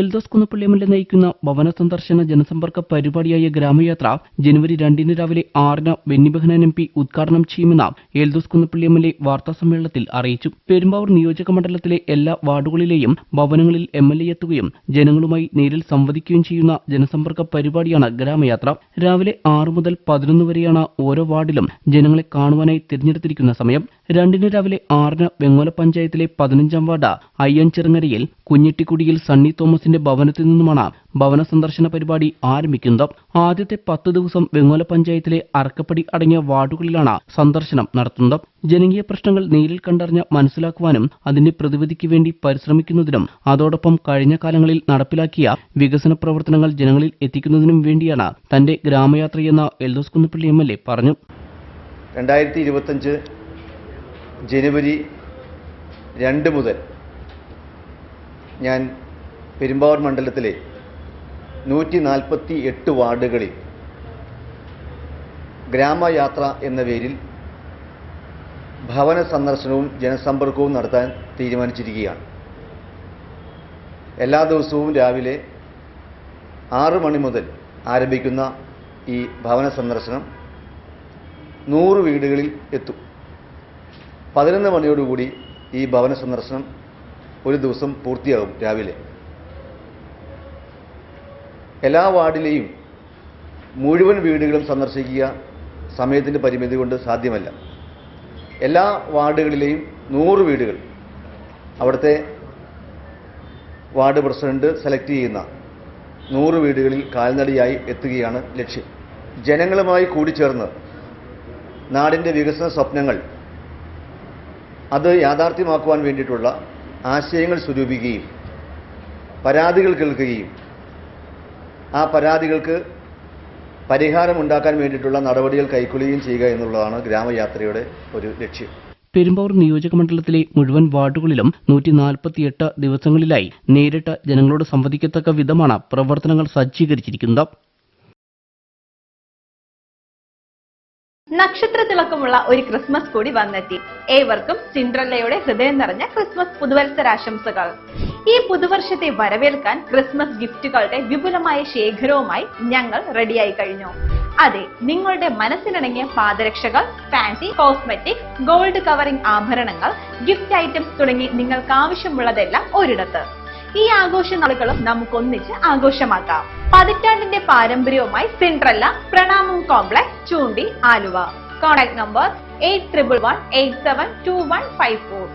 എൽദോസ് കുന്നപ്പള്ളിയമ്മലെ നയിക്കുന്ന ഭവന സന്ദർശന ജനസമ്പർക്ക പരിപാടിയായ ഗ്രാമയാത്ര ജനുവരി രണ്ടിന് രാവിലെ ആറിന് ബെന്നിബഹനാൻ എം പി ഉദ്ഘാടനം ചെയ്യുമെന്ന് എൽദോസ് കുന്നപ്പള്ളിയമ്മലെ വാർത്താസമ്മേളനത്തിൽ അറിയിച്ചു. പെരുമ്പാവൂർ നിയോജക മണ്ഡലത്തിലെ എല്ലാ വാർഡുകളിലെയും ഭവനങ്ങളിൽ എം എൽ എ എത്തുകയും ജനങ്ങളുമായി നേരിൽ സംവദിക്കുകയും ചെയ്യുന്ന ജനസമ്പർക്ക പരിപാടിയാണ് ഗ്രാമയാത്ര. രാവിലെ ആറ് മുതൽ പതിനൊന്ന് വരെയാണ് ഓരോ വാർഡിലും ജനങ്ങളെ കാണുവാനായി തിരഞ്ഞെടുത്തിരിക്കുന്ന സമയം. രണ്ടിന് രാവിലെ ആറിന് വെങ്ങോല പഞ്ചായത്തിലെ പതിനഞ്ചാം വാർഡ് അയ്യൻചിറങ്ങരയിൽ കുഞ്ഞിട്ടിക്കുടിയിൽ സണ്ണി തോമസിന്റെ ഭവനത്തിൽ നിന്നുമാണ് ഭവന സന്ദർശന പരിപാടി ആരംഭിക്കുന്നത്. ആദ്യത്തെ പത്ത് ദിവസം വെങ്ങോല പഞ്ചായത്തിലെ അറക്കപ്പടി അടങ്ങിയ വാർഡുകളിലാണ് സന്ദർശനം നടത്തുന്നത്. ജനകീയ പ്രശ്നങ്ങൾ നേരിൽ കണ്ടറിഞ്ഞ് മനസ്സിലാക്കുവാനും അതിന്റെ പ്രതിവിധിക്ക് വേണ്ടി പരിശ്രമിക്കുന്നതിനും അതോടൊപ്പം കഴിഞ്ഞ കാലങ്ങളിൽ നടപ്പിലാക്കിയ വികസന പ്രവർത്തനങ്ങൾ ജനങ്ങളിൽ എത്തിക്കുന്നതിനും വേണ്ടിയാണ് തന്റെ ഗ്രാമയാത്രയെന്ന് Eldhose Kunnappilly M L A പറഞ്ഞു. രണ്ടായിരത്തി ജനുവരി രണ്ട് മുതൽ ഞാൻ പെരുമ്പാവൂർ മണ്ഡലത്തിലെ നൂറ്റി നാൽപ്പത്തി എട്ട് വാർഡുകളിൽ ഗ്രാമയാത്ര എന്ന പേരിൽ ഭവന സന്ദർശനവും ജനസമ്പർക്കവും നടത്താൻ തീരുമാനിച്ചിരിക്കുകയാണ്. എല്ലാ ദിവസവും രാവിലെ ആറ് മണി മുതൽ ആരംഭിക്കുന്ന ഈ ഭവന സന്ദർശനം നൂറ് വീടുകളിൽ എത്തും. പതിനൊന്ന് മണിയോടുകൂടി ഈ ഭവന സന്ദർശനം ഒരു ദിവസം പൂർത്തിയാകും രാവിലെ. എല്ലാ വാർഡിലെയും മുഴുവൻ വീടുകളും സന്ദർശിക്കുക സമയത്തിന്റെ പരിമിതി കൊണ്ട് സാധ്യമല്ല. എല്ലാ വാർഡുകളിലെയും നൂറ് വീടുകൾ അവിടുത്തെ വാർഡ് പ്രസിഡന്റ് സെലക്ട് ചെയ്യുന്ന നൂറ് വീടുകളിൽ കാൽനടയായി എത്തുകയാണ് ലക്ഷ്യം. ജനങ്ങളുമായി കൂടിച്ചേർന്ന് നാടിന്റെ വികസന സ്വപ്നങ്ങൾ അത് യാഥാർത്ഥ്യമാക്കുവാൻ വേണ്ടിയിട്ടുള്ള ആശയങ്ങൾ സ്വരൂപിക്കുകയും പരാതികൾ കേൾക്കുകയും ആ പരാതികൾക്ക് പരിഹാരം ഉണ്ടാക്കാൻ വേണ്ടിയിട്ടുള്ള നടപടികൾ കൈക്കൊള്ളുകയും ചെയ്യുക എന്നുള്ളതാണ് ഗ്രാമയാത്രയുടെ ഒരു ലക്ഷ്യം. പെരുമ്പാവൂർ നിയോജക മണ്ഡലത്തിലെ മുഴുവൻ വാർഡുകളിലും നൂറ്റി നാൽപ്പത്തിയെട്ട് ദിവസങ്ങളിലായി നേരിട്ട് ജനങ്ങളോട് സംവദിക്കത്തക്ക വിധമാണ് പ്രവർത്തനങ്ങൾ സജ്ജീകരിച്ചിരിക്കുന്നത്. നക്ഷത്ര തിളക്കമുള്ള ഒരു ക്രിസ്മസ് കൂടി വന്നെത്തി. ഏവർക്കും സിൻഡ്രല്ലയുടെ ഹൃദയം നിറഞ്ഞ ക്രിസ്മസ് പുതുവത്സരാശംസകൾ. ഈ പുതുവർഷത്തെ വരവേൽക്കാൻ ക്രിസ്മസ് ഗിഫ്റ്റുകളുടെ വിപുലമായ ശേഖരവുമായി ഞങ്ങൾ റെഡിയായി കഴിഞ്ഞു. അതെ നിങ്ങളുടെ മനസ്സിനിണങ്ങിയ പാദരക്ഷകൾ ഫാൻസി കോസ്മെറ്റിക്സ് ഗോൾഡ് കവറിംഗ് ആഭരണങ്ങൾ ഗിഫ്റ്റ് ഐറ്റംസ് തുടങ്ങി നിങ്ങൾക്ക് ആവശ്യമുള്ളതെല്ലാം ഒരിടത്ത്. ഈ ആഘോഷ നാളുകളും നമുക്കൊന്നിച്ച് ആഘോഷമാക്കാം. പതിറ്റാണ്ടിന്റെ പാരമ്പര്യവുമായി സിൻഡ്രല്ല പ്രണാമം കോംപ്ലക്സ് ചൂണ്ടി Aluva. Contact number eight triple one eight seven two one five four